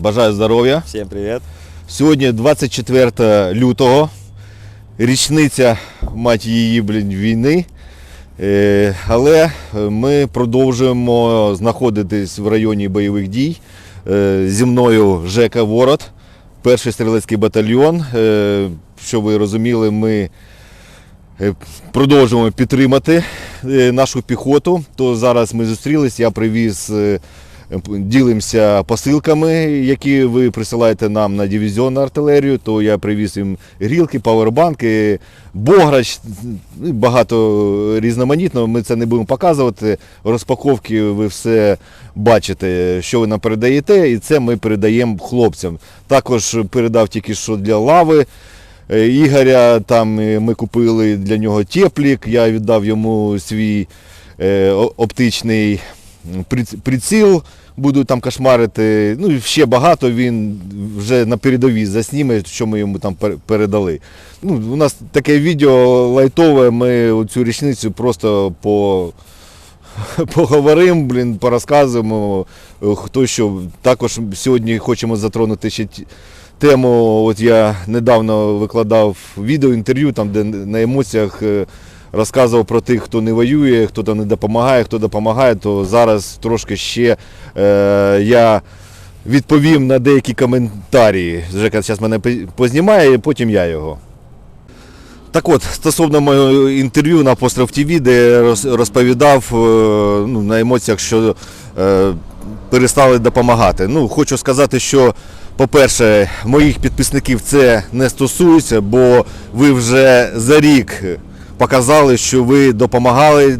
Бажаю здоров'я. Всем привет. Сьогодні 24 лютого, річниця, мать її, блін, війни. Е, Але ми продовжуємо знаходитись в районі бойових дій. Е, Зі мною Жека Ворот, перший стрілецький батальйон. Е, Щоб ви розуміли, ми продовжуємо підтримати нашу піхоту. То зараз ми зустрілись, я привіз. Ділимося посилками, які ви присилаєте нам на дивізіонну артилерію, то я привіз їм грілки, павербанки, бограч, багато різноманітного. Ми це не будемо показувати. Розпаковки ви все бачите, що ви нам передаєте, і це ми передаємо хлопцям. Також передав тільки що для лави. Е, Ігоря там е, ми купили для нього теплік, я віддав йому свій е, оптичний приціл, буду там кошмарити. Ну і ще багато він вже на передовій засніме, що ми йому там передали. Ну, у нас таке відео лайтове, ми цю річницю просто по. Поговоримо, блін, порозказуємо, е, хто що. Також сьогодні хочемо затронути ще тему. От я недавно викладав відео інтерв'ю, там, де на емоціях е, розказував про тих, хто не воює, хто там не допомагає, хто допомагає, то зараз трошки ще е, я відповім на деякі коментарі. Жека зараз мене познімає, і потім я його. Так от, стосовно мого інтерв'ю на Постров ТВ, де я розповідав е, ну, на емоціях, що е, перестали допомагати. Ну, хочу сказати, що, по-перше, моїх підписників це не стосується, бо ви вже за рік показали, що ви допомагали,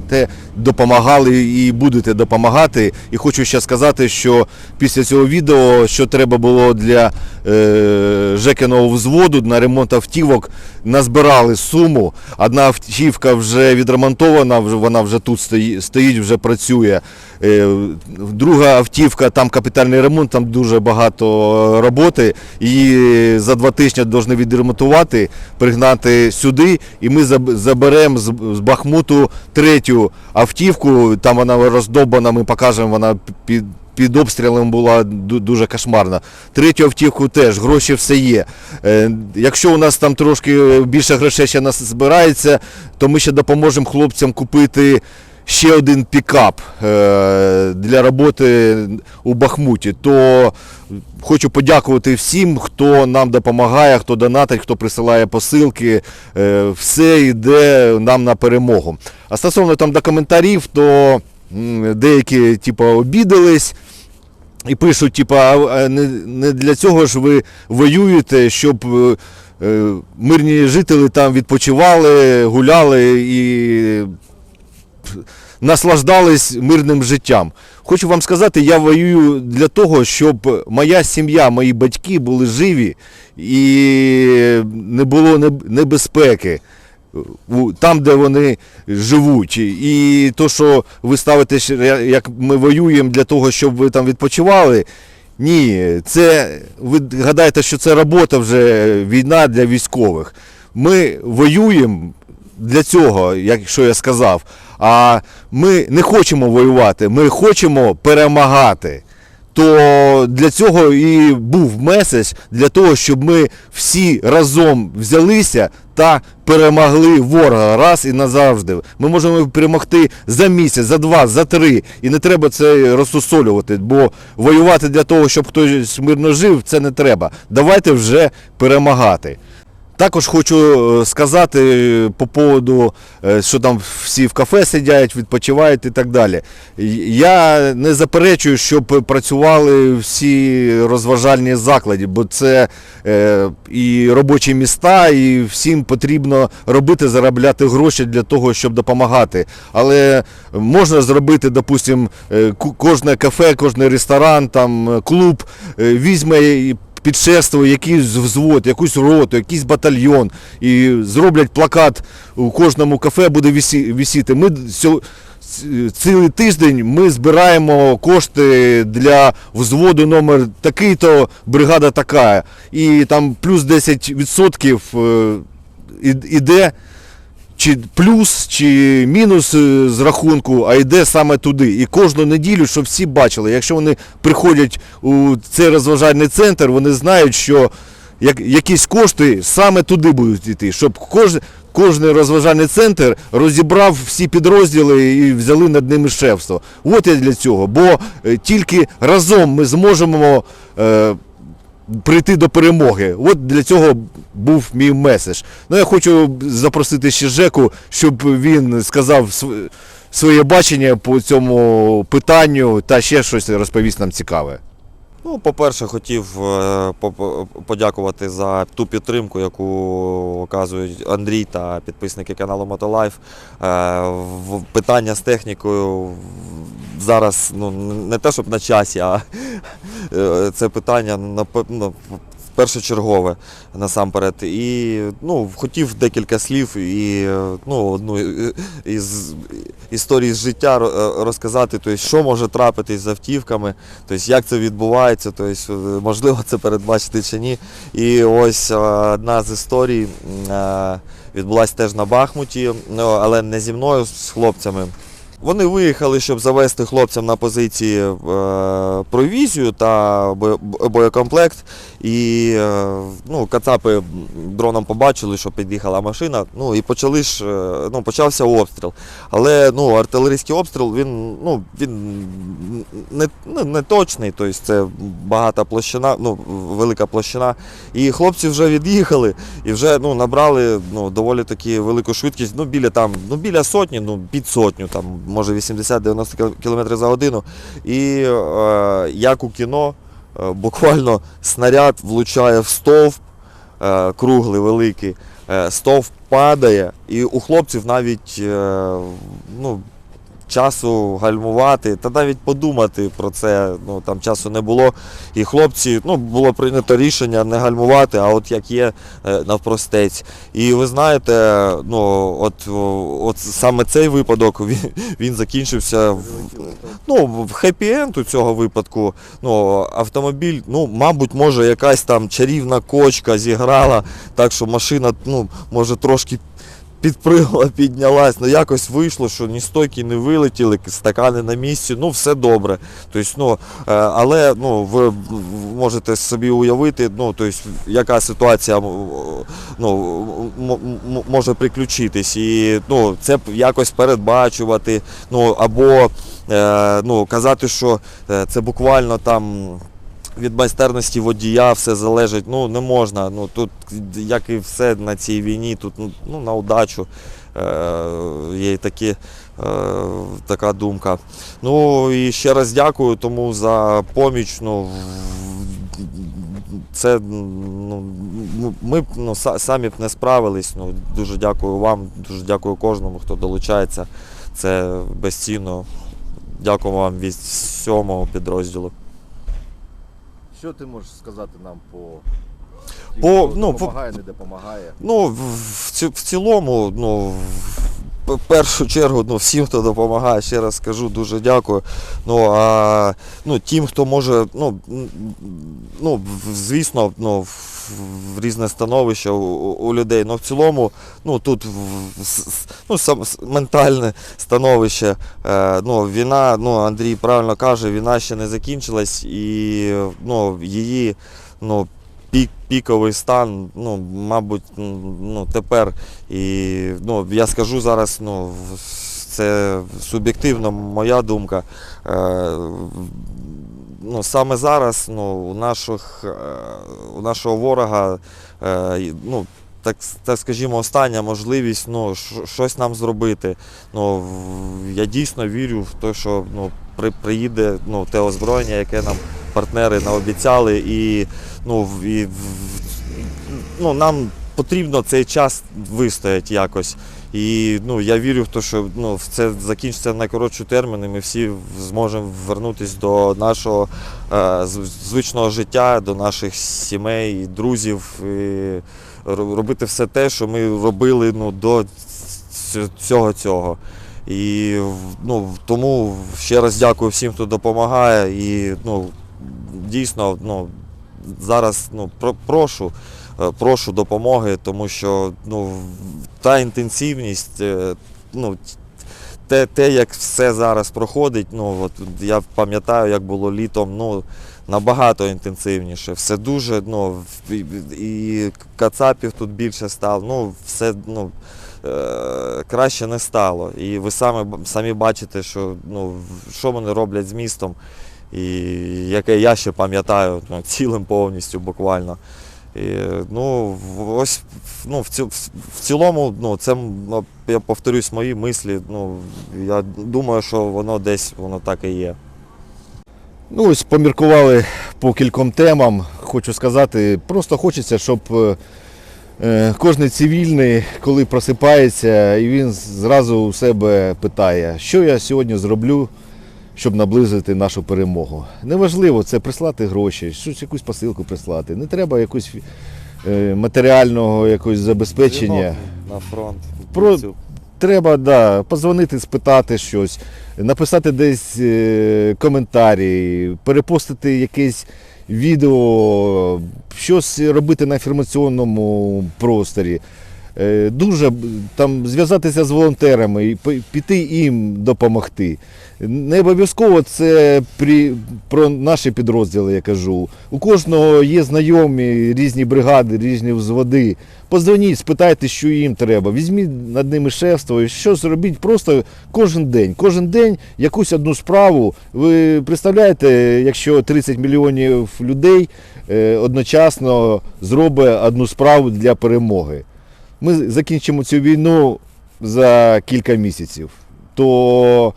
допомагали і будете допомагати. І хочу ще сказати, що після цього відео, що треба було для е, Жекиного взводу на ремонт автівок, назбирали суму. Одна автівка вже відремонтована, вона вже тут стоїть, вже працює. Е, Друга автівка, там капітальний ремонт, там дуже багато роботи. Її за два тижні повинні відремонтувати, пригнати сюди, і ми заб- заберемо з, Бахмуту третю автівку. Там вона роздобана, ми покажемо, вона під. Під обстрілом була дуже кошмарна. Третю автівку теж, гроші все є. Е, якщо у нас там трошки більше грошей ще нас збирається, то ми ще допоможемо хлопцям купити ще один пікап е, для роботи у Бахмуті. То хочу подякувати всім, хто нам допомагає, хто донатить, хто присилає посилки. Е, все йде нам на перемогу. А стосовно там до коментарів, то деякі типу, обідались. І пишуть, типу, а а не, для цього ж ви воюєте, щоб е, мирні жителі там відпочивали, гуляли і наслаждались мирним життям. Хочу вам сказати, я воюю для того, щоб моя сім'я, мої батьки були живі і не було небезпеки. Там, де вони живуть, і то, що ви ставите, як ми воюємо для того, щоб ви там відпочивали. Ні, це ви гадаєте, що це робота вже війна для військових. Ми воюємо для цього, якщо я сказав. А ми не хочемо воювати, ми хочемо перемагати. То для цього і був меседж для того, щоб ми всі разом взялися та перемогли ворога раз і назавжди. Ми можемо перемогти за місяць, за два, за три. І не треба це розсусолювати, бо воювати для того, щоб хтось мирно жив, це не треба. Давайте вже перемагати. Також хочу е, сказати е, по поводу, е, що там всі в кафе сидять, відпочивають і так далі. Я не заперечую, щоб працювали всі розважальні заклади, бо це і робочі міста, і всім потрібно робити, заробляти гроші для того, щоб допомагати. Але можна зробити, допустимо, кожне кафе, кожен ресторан, там клуб візьме і підшефствує якийсь взвод, якусь роту, якийсь батальйон і зроблять плакат у кожному кафе буде вісі- вісіти. Ми сьо- цілий тиждень ми збираємо кошти для взводу номер такий-то, бригада така. І там плюс 10% е, іде чи плюс, чи мінус е, з рахунку, а йде саме туди. І кожну неділю, щоб всі бачили, якщо вони приходять у цей розважальний центр, вони знають, що як, якісь кошти саме туди будуть йти, щоб кожен. Кожний розважальний центр розібрав всі підрозділи і взяли над ними шефство. От я для цього. Бо е, тільки разом ми зможемо е, прийти до перемоги. От для цього був мій меседж. Ну я хочу запросити ще Жеку, щоб він сказав своє бачення по цьому питанню та ще щось розповість нам цікаве. Ну, по-перше, хотів е, подякувати за ту підтримку, яку оказують Андрій та підписники каналу Мотолайф. Е, Питання з технікою зараз ну, не те, щоб на часі, а е, це питання ну, першочергове насамперед. І ну, хотів декілька слів і ну, одну із історії з життя е, розказати, тобто, що може трапитись з автівками, тобто, як це відбувається, тобто, можливо це передбачити чи ні. І ось е, одна з історій відбулася теж на Бахмуті, ну, але не зі мною, з хлопцями. Вони виїхали, щоб завести хлопцям на позиції е, провізію та боєкомплект. І е, ну, кацапи дроном побачили, що під'їхала машина. Ну і почали ж, е, ну, почався обстріл. Але ну, артилерійський обстріл він, ну, він не, не, не точний, тобто це багата площина, ну, велика площина. І хлопці вже від'їхали і вже ну, набрали ну, доволі таки велику швидкість, ну, біля, там, ну, біля сотні, ну, під сотню, там, може 80-90 км за годину. І е, як у кіно, е, буквально снаряд влучає в стовп, е, круглий, великий, стовп падає, і у хлопців навіть ну, часу гальмувати, та навіть подумати про це ну, там часу не було. І хлопці, ну, було прийнято рішення не гальмувати, а от як є е, навпростець. І ви знаєте, ну, от, от саме цей випадок він, він закінчився в, ну, в хеппі-енд у цього випадку. Ну, автомобіль, ну, мабуть, може, якась там чарівна кочка зіграла, так що машина, ну, може, трошки підпригла, піднялась. Ну, якось вийшло, що ні стойки не вилетіли, стакани на місці, ну, все добре. Тобто, ну, е, але ну, ви можете собі уявити, ну, тобто, яка ситуація ну, може приключитись. І ну, це якось передбачувати, ну, або е, ну, казати, що е, це буквально там. Від майстерності водія все залежить, ну не можна. Ну тут, як і все на цій війні, тут ну, ну, на удачу е, є такі, е, така думка. Ну і ще раз дякую тому за поміч. Ну, це ну, ми б ну, самі б не справились. Ну, дуже дякую вам, дуже дякую кожному, хто долучається. Це безцінно. Дякую вам від сьомого підрозділу. Що ти можеш сказати нам по, По- ну, допомагає, по- не допомагає? Ну, в, в, в цілому, ну, в першу чергу, ну, всім, хто допомагає, ще раз скажу, дуже дякую. Ну, а ну, тим, хто може, ну, ну звісно, ну, в, різне становище у, у людей. Ну, в цілому, ну, тут ну, сам, ментальне становище. Е, ну, війна, ну, Андрій правильно каже, війна ще не закінчилась і ну, її ну, піковий стан, ну, мабуть, ну, тепер. І ну, я скажу зараз, ну, це суб'єктивно моя думка. Е, ну, саме зараз ну, у, наших, е, у нашого ворога е, ну, так, так скажімо, остання можливість ну, щось нам зробити. Ну, я дійсно вірю в те, що ну, при, приїде ну, те озброєння, яке нам партнери наобіцяли, і, ну, і, ну, нам потрібно цей час вистояти якось. І ну, я вірю в те, що ну, це закінчиться в найкоротші терміни, ми всі зможемо вернутися до нашого е, звичного життя, до наших сімей, друзів, і робити все те, що ми робили ну, до цього цього. І ну, тому ще раз дякую всім, хто допомагає. І ну, дійсно, ну, зараз ну, про- прошу, е, прошу допомоги, тому що ну, та інтенсивність, е, ну, те, те, як все зараз проходить, ну, от, я пам'ятаю, як було літом, ну, набагато інтенсивніше. Все дуже, ну, і, кацапів тут більше стало, ну, все, ну, е, краще не стало. І ви самі, самі бачите, що, ну, що вони роблять з містом, і яке я ще пам'ятаю ну, цілим повністю буквально. І, ну, ось ну, ці, в цілому, ну, це ну, я повторюсь мої мислі. Ну, я думаю, що воно десь воно так і є. Ну, ось поміркували по кільком темам. Хочу сказати, просто хочеться, щоб е, е, кожен цивільний, коли просипається, і він зразу у себе питає, що я сьогодні зроблю, щоб наблизити нашу перемогу. Неважливо, це прислати гроші, щось якусь посилку прислати. Не треба якусь е, матеріального якогось забезпечення. На фронт. Про- Треба да, позвонити, спитати щось, написати десь е, коментарі, перепостити якесь відео, щось робити на інформаційному просторі. Е, Дуже там зв'язатися з волонтерами і піти їм допомогти. Не обов'язково це при, про наші підрозділи, я кажу. У кожного є знайомі різні бригади, різні взводи. Позвоніть, спитайте, що їм треба. Візьміть над ними шефство і що зробіть просто кожен день. Кожен день якусь одну справу. Ви представляєте, якщо 30 мільйонів людей е, одночасно зробить одну справу для перемоги. Ми закінчимо цю війну за кілька місяців. То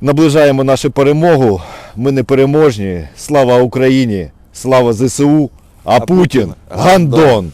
наближаємо нашу перемогу. Ми не переможні. Слава Україні! Слава ЗСУ! А, Путін гандон!